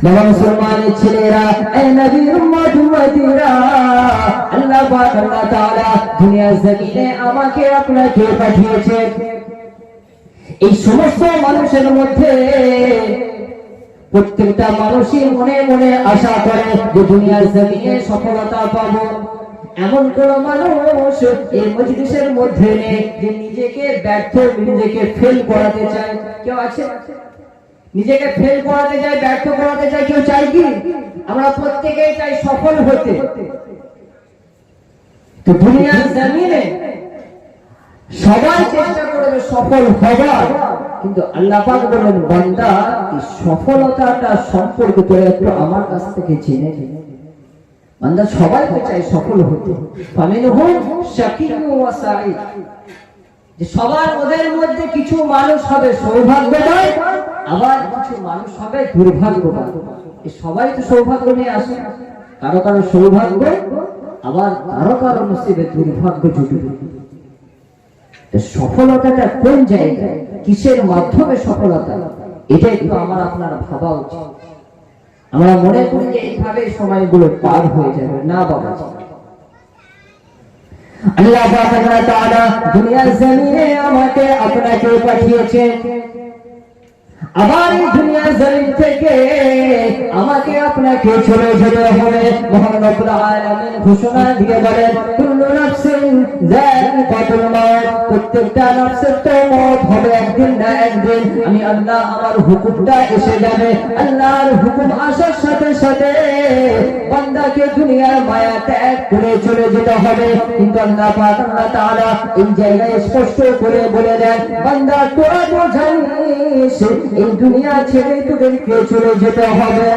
বাবা মুসলমানের ছেলেরা নবীর উম্মত আল্লাহ পাক, আল্লাহ তাআলা জমিনে আমাকে এই সমস্ত মানুষের মধ্যে প্রত্যেকটা মানুষই মনে মনে আশা করে যে দুনিয়ার জমিনে সফলতা পাবো। এমন কোন মানুষ এই মজলিসের মধ্যে নেই যে নিজেকে ব্যর্থ, নিজেকে ফেল করাতে চায়। কেউ আছে? নিজেকে ফেল করাতে চায় ব্যর্থ করাতে চায় কেউ চাই কি? আমরা প্রত্যেকেই চাই সফল হতে। তো দুনিয়ার জমিনে সবাই চেষ্টা করবে সফল হবার। কিন্তু আল্লাহ পাক বলেন বান্দা, এই সফলতাটা একটু আমার কাছ থেকে জেনে বান্দা সবাই তো চাই সফল হতে। সাঈদ যে সবার ওদের মধ্যে কিছু মানুষ হবে সৌভাগ্যবান আবার কিছু মানুষ হবে দুর্ভাগ্যবান। সবাই তো সৌভাগ্য নিয়ে আসে। কারও কারও সৌভাগ্য, আবার কারও কারও নসিবে দুর্ভাগ্য জুটবে। সফলতাটা কোন জায়গায়? কিসের মাধ্যমে সফলতা? এটা একটু আমার আপনার ভাবা উচিত। আমরা মনে করি যে এইভাবে সময়গুলো পার হয়ে যাবে। না বাবা আল্লাহ দুনিয়ার জমিনে আমাকে আপনাকে পাঠিয়েছে আবার এই দুনিয়ার জমিন থেকে আমাকে আপনাকে চলে যেতে হবে। মহান ঘোষণা দিয়ে বলেন, কুল্লু নাফসিন যায়িকাতুল মাউত প্রত্যেকটা নাফসের তো মত হবে একদিন না একদিন। আমি আল্লাহ আমার হুকুমটা এসে যাবে। আল্লাহর হুকুম আসার সাথে সাথে দুনিয়ার মায়া ত্যাগ করে চলে যেতে হবে। কিন্তু আল্লাহ পাক আল্লাহ তাআলা এই জায়গায় স্পষ্ট করে বলে দেন, বান্দা, তোরা তো এই দুনিয়া ছেড়ে তোদেরকে চলে যেতে হবে।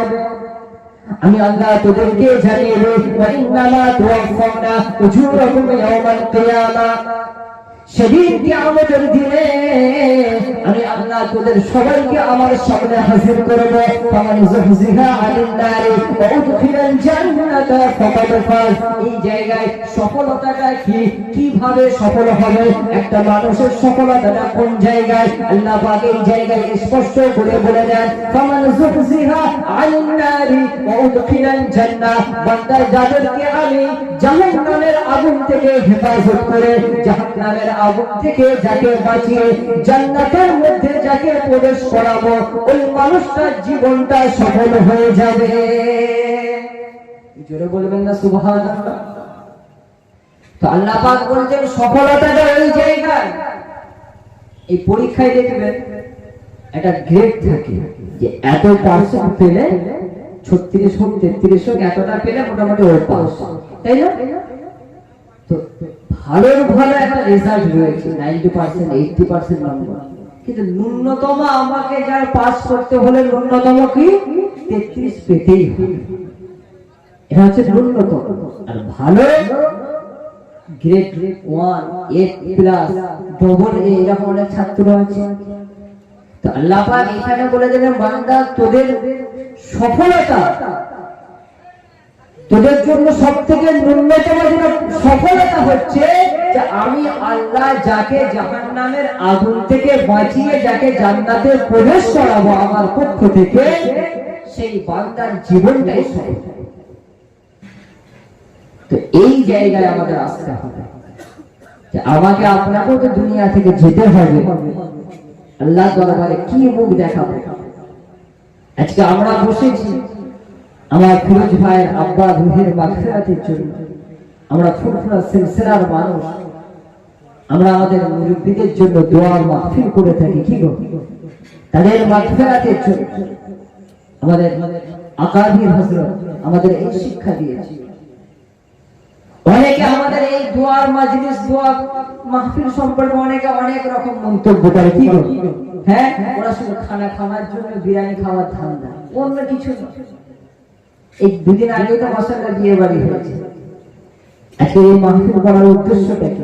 আমি আল্লাহ তোদেরকে জানিয়ে দেব, ওয়া ইন্নামা তুওয়াফাউনা ইয়াওমাল কিয়ামা। সেদিন কিয়ামতের দিনে আমি সবাইকে আমার সামনে হাজির করব এই জায়গায় সফলতাটা কি? কীভাবে সফল হবে? একটা মানুষের সফলতাটা কোন জায়গায়? আল্লাহ পাক এই জায়গায় স্পষ্ট করে বলে দেন বান্দা যাদেরকে আমি জাহান্নামের আগুন থেকে হেফাজত করে, জাহান্নামের আগুন থেকে যাকে বাঁচিয়ে জান্নাতের মধ্যে যাকে প্রবেশ করাবো, ওই মানুষটার জীবনটা সফল হয়ে যাবে। জোরে বলবেন না, সুবহানাল্লাহ। তো বলছেন সফলতাটা ওই জায়গায়। এই পরীক্ষায় দেখবেন, একটা গ্রেড থাকে যে এত পার্সেন্ট পেলে ছত্রিশ হোক তেত্রিশ হোক, এতটা পেলে মোটামুটি ওর পাস। তাই না? তো ভালোর ভালো একটা রেজাল্ট রয়েছে ninety percent eighty percent number কিন্তু ন্যূনতম আমাকে যার পাস করতে হলে ন্যূনতম কি? তেত্রিশ পেতেই এটা হচ্ছে ন্যূনতম। আর ভালো grade one eight plus double A এরকম অনেক ছাত্র আছে। তো আল্লাহ এখানে বলে বান্দা, তোদের সফলতা, তোদের জন্য সব থেকে ন্যূনতম সফলতা হচ্ছে যে আমি আল্লাহ যাকে জাহান্নামের আগুন থেকে বাঁচিয়ে, যাকে জান্নাতে প্রবেশ করাবো আমার পক্ষ থেকে, সেই বান্দার জীবনটাই সফল তো এই জায়গায় আমাদের আসতে হবে। আমাকে আপনাকেও তো দুনিয়া থেকে যেতে হবে। আল্লাহ দরবারে কি মুখ দেখাবো? আজকে আমরা বসেছি আমার ফিরোজ ভাইয়ের আব্বা রুহের মাগফিরাতের জন্য। আমরা ফুরফুরা সিলসিলার মানুষ। আমরা আমাদের মুরব্বীদের জন্য দোয়ার মাহফিল করে থাকি, কি গো? তাদের মাগফিরাতের জন্য। আমাদের আকাবির আমাদের এই শিক্ষা দিয়েছে। অনেকে আমাদের এই দোয়ার মাজলিস মাহফিল সম্পর্কে অনেকে অনেক রকম মন্তব্য করে, কি গো? হ্যাঁ? ওরা শুধু খানা খাওয়ার জন্য বিরিয়ানি খাওয়ার ধান্দা, অন্য কিছু এই দুদিন আগে তো মশলা বিয়ে বাড়ি হয়েছে। আজকে এই মাহফিল করার উদ্দেশ্যটা কি?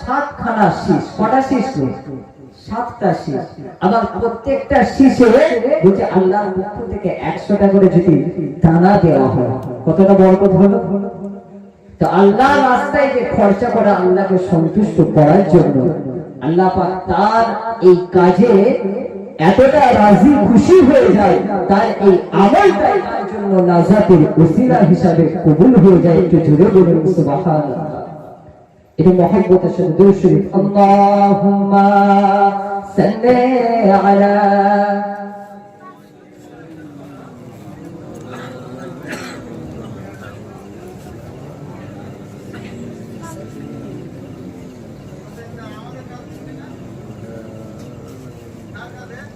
সাতখানা শীষ। কটা শীষ সাতটা শীষ। আবার প্রত্যেকটা শীষে বলছে আল্লাহর পক্ষ থেকে একশোটা করে যদি দানা দেওয়া হয়, কতটা বড় কথা হলো? তো আল্লাহ রাস্তায় যে খরচা করা আল্লাহকে সন্তুষ্ট করার জন্য আল্লাহ পাক তার এই কাজে এতটা রাজি খুশি হয়ে যায়, তার এই আমলটাই তার জন্য নাজাতের ওসিলা হিসাবে কবুল হয়ে যায়, একটু জুড়ে বলুন, সুবহানাল্লাহ। إذا محبة شدوش اللهم سل على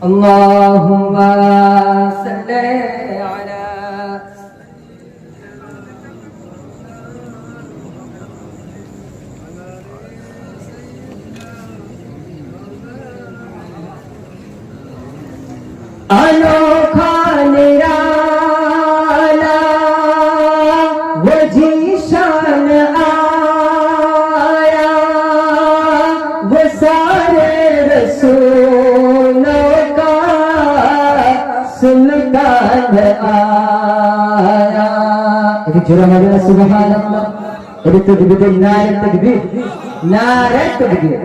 اللهم صل على আলো খানেরা وجيشان آیا وہ سارے رسولوں کا سلطان آیا ایک جرم اگر سبحان اللہ ایک تدبیر نار تدبیر نار تدبیر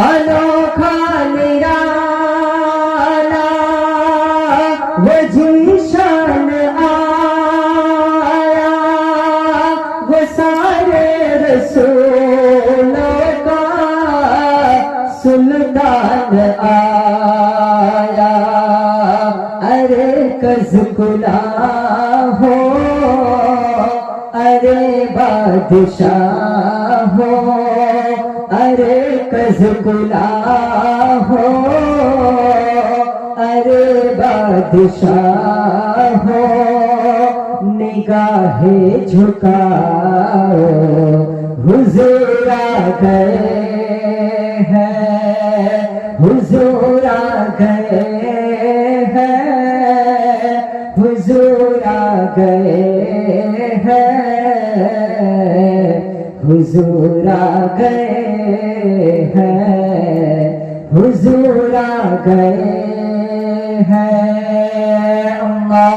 انوکھا نرام जीशान आया सुल्तान आया। अरे कजकुला हो अरे बादशाह हो अरे कजकुला हो। अरे बादशाह हो, निगाहे झुकाओ, हुजूर आ गए हैं, हुजूर आ गए हैं, हुजूर गए हैं, हुजूर गए हैं, हुजूर आ गए ilaha illallah